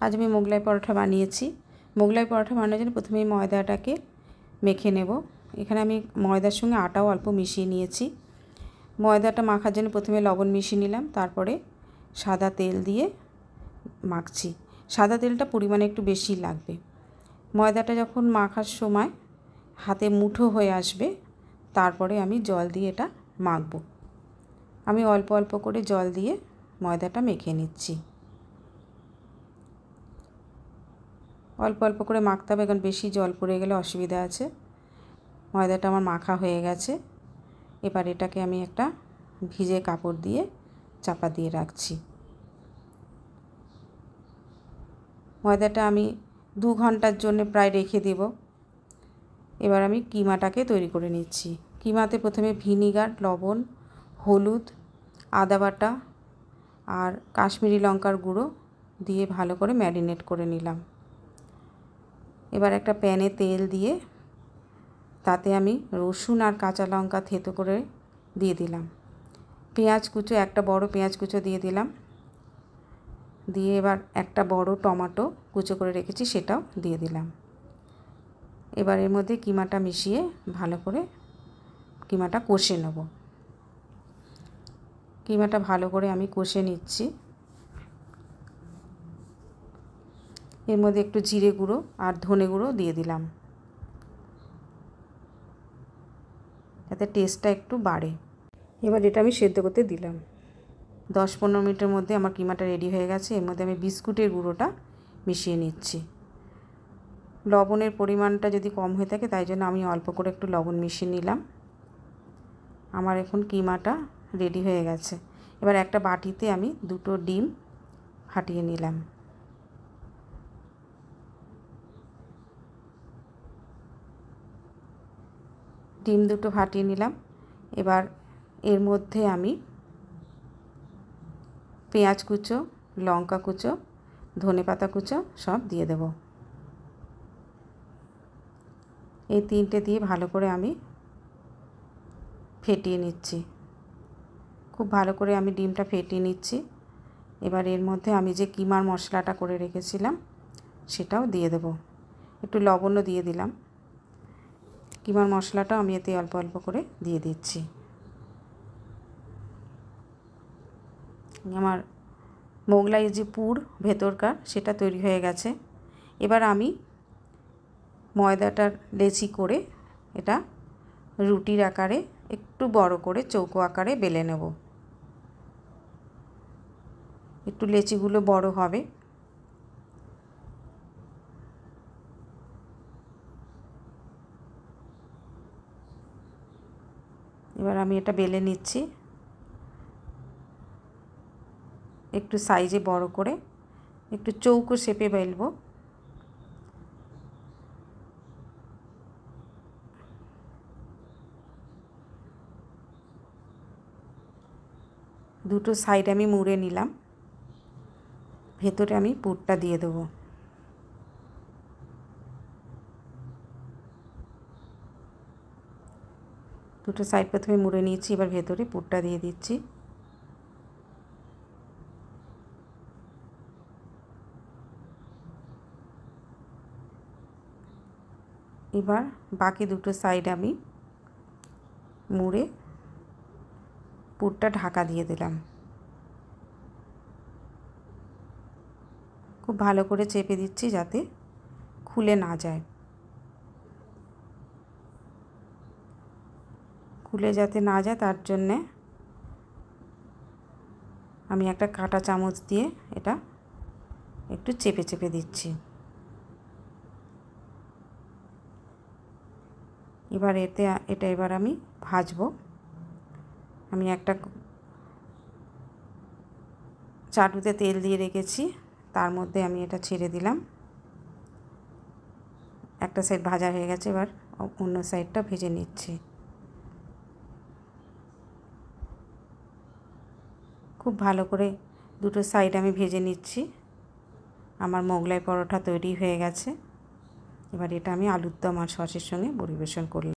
আজ আমি মোগলাই পরোটা বানিয়েছি। মোগলাই পরোটা বানানোর জন্য প্রথমে ময়দাটাকে মেখে নেব। এখানে আমি ময়দার সঙ্গে আটাও অল্প মিশিয়ে নিয়েছি। ময়দাটা মাখার জন্য প্রথমে লবণ মিশিয়ে নিলাম, তারপরে সাদা তেল দিয়ে মাখছি। সাদা তেলটা পরিমাণে একটু বেশি লাগবে। ময়দাটা যখন মাখার সময় হাতে মুঠো হয়ে আসবে, তারপরে আমি জল দিয়ে এটা মাখবো। আমি অল্প অল্প করে জল দিয়ে ময়দাটা মেখে নিচ্ছি। অল্প অল্প করে মাখতে হবে এখন বেশি জল পড়ে গেলে অসুবিধা আছে। ময়দাটা আমার মাখা হয়ে গেছে। এবার এটাকে আমি একটা ভিজে কাপড় দিয়ে চাপা দিয়ে রাখছি। ময়দাটা আমি দু ঘণ্টার জন্য প্রায় রেখে দেব। এবার আমি কিমাটাকে তৈরি করে নিচ্ছি। কিমাতে প্রথমে ভিনিগার, লবণ, হলুদ, আদা বাটা আর কাশ্মীরি লঙ্কার গুঁড়ো দিয়ে ভালো করে ম্যারিনেট করে নিলাম। এবার একটা প্যানে তেল দিয়ে তাতে আমি রসুন আর কাঁচা লঙ্কা থেতো করে দিয়ে দিলাম। পেঁয়াজ কুচো, একটা বড় পেঁয়াজ কুচো দিয়ে দিলাম। দিয়ে এবার একটা বড় টমেটো কুচো করে রেখেছি, সেটাও দিয়ে দিলাম। এবার এর মধ্যে কিমাটা মিশিয়ে ভালো করে কিমাটা কষে নেব। কিমাটা ভালো করে আমি কষে নিচ্ছি। এর মধ্যে একটু জিরে গুঁড়ো আর ধনে গুঁড়ো দিয়ে দিলাম। যাতে টেস্টটা একটু বাড়ে। এবার এটা আমি সেদ্ধ করতে দিলাম। দশ পনেরো মিনিটের মধ্যে আমার কিমাটা রেডি হয়ে গেছে। এর মধ্যে আমি বিস্কুটের গুঁড়োটা মিশিয়ে নিচ্ছি। লবণের পরিমাণটা যদি কম হয়ে থাকে, তাই জন্য আমি অল্প করে একটু লবণ মিশিয়ে নিলাম। আমার এখন কিমাটা রেডি হয়ে গেছে। এবার একটা বাটিতে আমি দুটো ডিম ফাটিয়ে নিলাম। ডিম দুটো ফাটিয়ে নিলাম। এবার এর মধ্যে আমি পেঁয়াজ কুচো, লঙ্কা কুচো, ধনে পাতা কুচো সব দিয়ে দেব। এই তিনটে দিয়ে ভালো করে আমি ফেটিয়ে নিচ্ছি। খুব ভালো করে আমি ডিমটা ফেটিয়ে নিচ্ছি। এবার এর মধ্যে আমি যে কিমার মশলাটা করে রেখেছিলাম, সেটাও দিয়ে দেব। একটু লবণও দিয়ে দিলাম। কিমার মশলাটা আমি এতে অল্প অল্প করে দিয়ে দিচ্ছি। আমার মোগলাই যে পুর ভেতরকার, সেটা তৈরি হয়ে গেছে। এবার আমি ময়দাটার লেচি করে এটা রুটির আকারে একটু বড় করে চৌকো আকারে বেলে নেব। একটু লেচিগুলো বড় হবে। এবার আমি এটা বেলে নিচ্ছি। একটু সাইজে বড় করে, একটু চৌকো শেপে বেলবো। দুটো সাইড আমি মুড়ে নিলাম। ভেতরে আমি পুরটা দিয়ে দেবো। দুটো সাইড প্রথমে মুড়ে নিয়েছি, এবার ভেতরে পুরটা দিয়ে দিচ্ছি। এবার বাকি দুটো সাইড আমি মুড়ে পুরটা ঢাকা দিয়ে দিলাম। খুব ভালো করে চেপে দিচ্ছি যাতে খুলে না যায়। খুলে যাতে না যায়, তার জন্যে আমি একটা কাঁটা চামচ দিয়ে এটা একটু চেপে চেপে দিচ্ছি। এবার এতে, এটা এবার আমি ভাজবো। আমি একটা চাটুতে তেল দিয়ে রেখেছি, তার মধ্যে আমি এটা ছেড়ে দিলাম। একটা সাইড ভাজা হয়ে গেছে, এবার অন্য সাইডটা ভেজে নিচ্ছি। খুব ভালো করে দুটো সাইড আমি ভেজে নিচ্ছি। আমার মোগলাই পরোটা তৈরি হয়ে গেছে। এবার এটা আমি আলুর দম আর সসের সঙ্গে পরিবেশন করলাম।